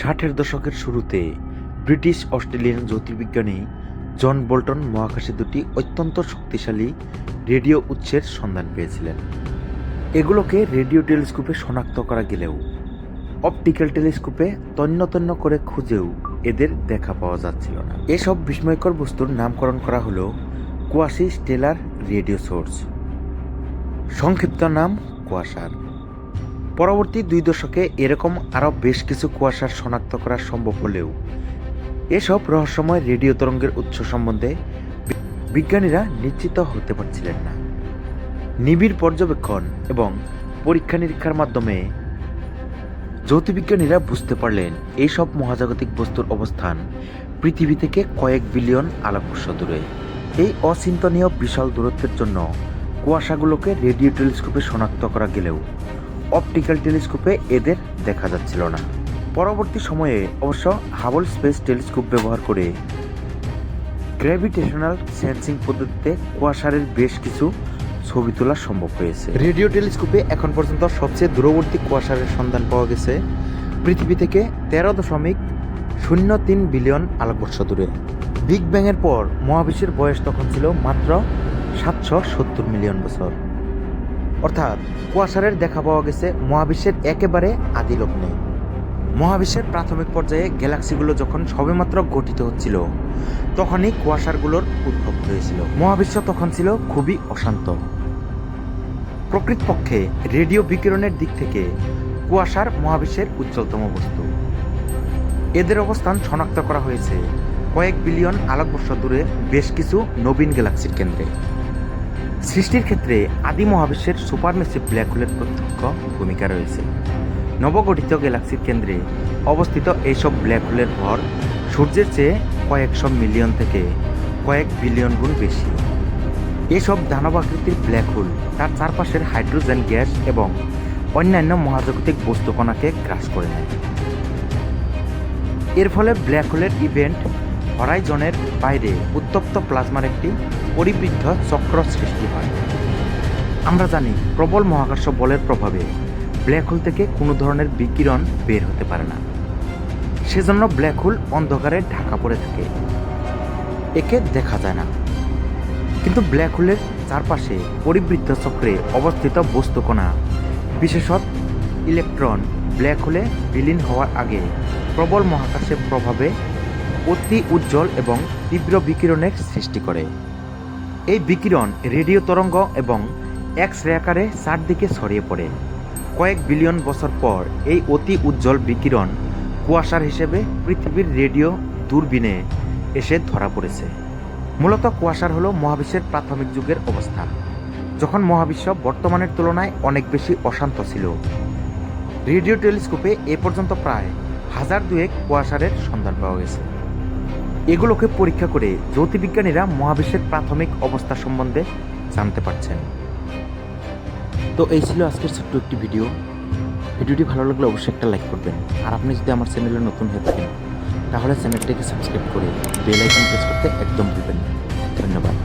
ষাটের দশকের শুরুতে ব্রিটিশ অস্ট্রেলিয়ান জ্যোতির্বিজ্ঞানী জন বোল্টন মহাকাশে দুটি অত্যন্ত শক্তিশালী রেডিও উৎসের সন্ধান পেয়েছিলেন। এগুলোকে রেডিও টেলিস্কোপে শনাক্ত করা গেলেও অপটিক্যাল টেলিস্কোপে তন্ন করে খুঁজেও এদের দেখা পাওয়া যাচ্ছিল না। এসব বিস্ময়কর বস্তুর নামকরণ করা হলো কুয়াশি স্টেলার রেডিও সোর্স। সংক্ষিপ্ত নাম কুয়াশার পরবর্তী দুই দশকে এরকম আরও বেশ কিছু কুয়াশার শনাক্ত করা সম্ভব হলেও এসব রহস্যময় রেডিও তরঙ্গের উৎস সম্বন্ধে বিজ্ঞানীরা নিশ্চিত হতে পারছিলেন না। নিবিড় পর্যবেক্ষণ এবং পরীক্ষা নিরীক্ষার মাধ্যমে জ্যোতির্বিজ্ঞানীরা বুঝতে পারলেন এইসব মহাজাগতিক বস্তুর অবস্থান পৃথিবী থেকে কয়েক বিলিয়ন আলোকবর্ষ দূরে। এই অচিন্তনীয় বিশাল দূরত্বের জন্য কুয়াশাগুলোকে রেডিও টেলিস্কোপে শনাক্ত করা গেলেও অপটিক্যাল টেলিস্কোপে এদের দেখা যাচ্ছিল না। পরবর্তী সময়ে অবশ্য হাবল স্পেস টেলিস্কোপ ব্যবহার করে গ্র্যাভিটেশনাল সেন্সিং পদ্ধতিতে কুয়াশারের বেশ কিছু ছবি তোলা সম্ভব হয়েছে। রেডিও টেলিস্কোপে এখন পর্যন্ত সবচেয়ে দূরবর্তী কুয়াশারের সন্ধান পাওয়া গেছে পৃথিবী থেকে তেরো দশমিক শূন্য তিন বিলিয়ন আলোকবর্ষ দূরে। বিগ ব্যাংয়ের পর মহাবিশ্বের বয়স তখন ছিল মাত্র সাতশো সত্তর মিলিয়ন বছর। অর্থাৎ কুয়াশারের দেখা পাওয়া গেছে মহাবিশ্বের একেবারে আদি লগ্নে। মহাবিশ্বের প্রাথমিক পর্যায়ে গ্যালাক্সিগুলো যখন সবেমাত্র গঠিত হচ্ছিল, তখনই কুয়াশারগুলোর উদ্ভব হয়েছিল। মহাবিশ্ব তখন ছিল খুবই অশান্ত। প্রকৃতপক্ষে রেডিও বিকিরণের দিক থেকে কুয়াশার মহাবিশ্বের উজ্জ্বলতম বস্তু। এদের অবস্থান শনাক্ত করা হয়েছে কয়েক বিলিয়ন আলোকবর্ষ দূরে বেশ কিছু নবীন গ্যালাক্সির কেন্দ্রে। সৃষ্টির ক্ষেত্রে আদি মহাবিশ্বের সুপারমেসিভ ব্ল্যাক হোলের প্রত্যক্ষ ভূমিকা রয়েছে। নবগঠিত গ্যালাক্সির কেন্দ্রে অবস্থিত এইসব ব্ল্যাক হোলের ভর সূর্যের চেয়ে কয়েকশো মিলিয়ন থেকে কয়েক বিলিয়ন গুণ বেশি। এসব দানবাকৃতির ব্ল্যাক হোল তার চারপাশের হাইড্রোজেন গ্যাস এবং অন্যান্য মহাজাগতিক বস্তুকণাকে গ্রাস করে নেয়। এর ফলে ব্ল্যাক হোলের ইভেন্ট হরাইজনের বাইরে উত্তপ্ত প্লাজমার একটি পরিবৃদ্ধ চক্র সৃষ্টি হয়। আমরা জানি প্রবল মহাকর্ষ বলের প্রভাবে ব্ল্যাক হোল থেকে কোনো ধরনের বিকিরণ বের হতে পারে না। সেজন্য ব্ল্যাক হোল অন্ধকারে ঢাকা পড়ে থাকে। একে দেখা যায় না। কিন্তু ব্ল্যাক হোলের চারপাশে পরিবৃদ্ধ চক্রে অবস্থিত বস্তুকণা, বিশেষত ইলেকট্রন, ব্ল্যাক হোলে বিলীন হওয়ার আগে প্রবল মহাকাশের প্রভাবে অতি উজ্জ্বল এবং তীব্র বিকিরণের সৃষ্টি করে। এই বিকিরণ রেডিও তরঙ্গ এবং এক্স রে আকারে চারদিকে ছড়িয়ে পড়ে। কয়েক বিলিয়ন বছর পর এই অতি উজ্জ্বল বিকিরণ কুয়াশার হিসেবে পৃথিবীর রেডিও দূরবীনে এসে ধরা পড়েছে। মূলত কুয়াশার হলো মহাবিশ্বের প্রাথমিক যুগের অবস্থা, যখন মহাবিশ্ব বর্তমানের তুলনায় অনেক বেশি অশান্ত ছিল। রেডিও টেলিস্কোপে এ পর্যন্ত প্রায় হাজার দুয়েক কুয়াশারের সন্ধান পাওয়া গেছে। এগুলোকে পরীক্ষা করে জ্যোতির্বিজ্ঞানীরা মহাবিশ্বের প্রাথমিক অবস্থা সম্বন্ধে জানতে পারছেন। তো এই ছিল আজকের ছোট্ট একটি ভিডিও। ভিডিওটি ভালো লাগলে অবশ্যই একটা লাইক করবেন। আর আপনি যদি আমার চ্যানেলে নতুন হয়ে থাকেন, তাহলে চ্যানেলটিকে সাবস্ক্রাইব করে বেল আইকন প্রেস করতে একদম ভুলবেন না। ধন্যবাদ।